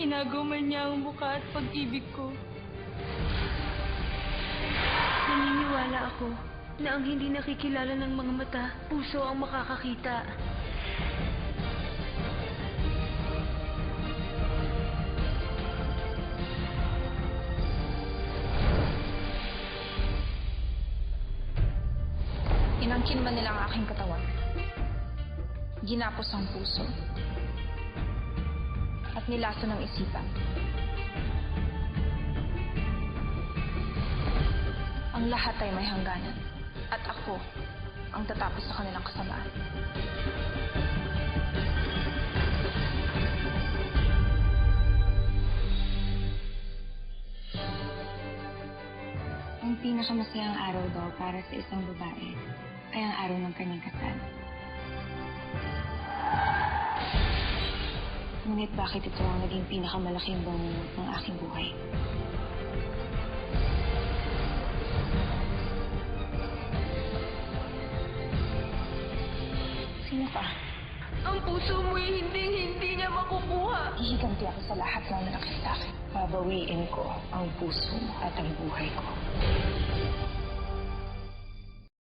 Inagaw man niya ang buka at pag-ibig ko. Naniniwala ako na ang hindi nakikilala ng mga mata, puso ang makakakita. Inangkin man nila ang aking katawan. Ginapos ang puso. At nilaso ng isipan. Ang lahat ay may hangganan. At ako ang tatapos sa kanilang kasamaan. Ang pinakamasayang araw daw para sa isang babae ay ang araw ng kanyang kasal. Ngunit bakit ito ang naging pinakamalaking bangungot ng aking buhay? Sino ka? Ang puso mo'y hindi-hindi niya makukuha. Hihiganti ako sa lahat ng akin. Babawiin ko ang puso at ang buhay ko.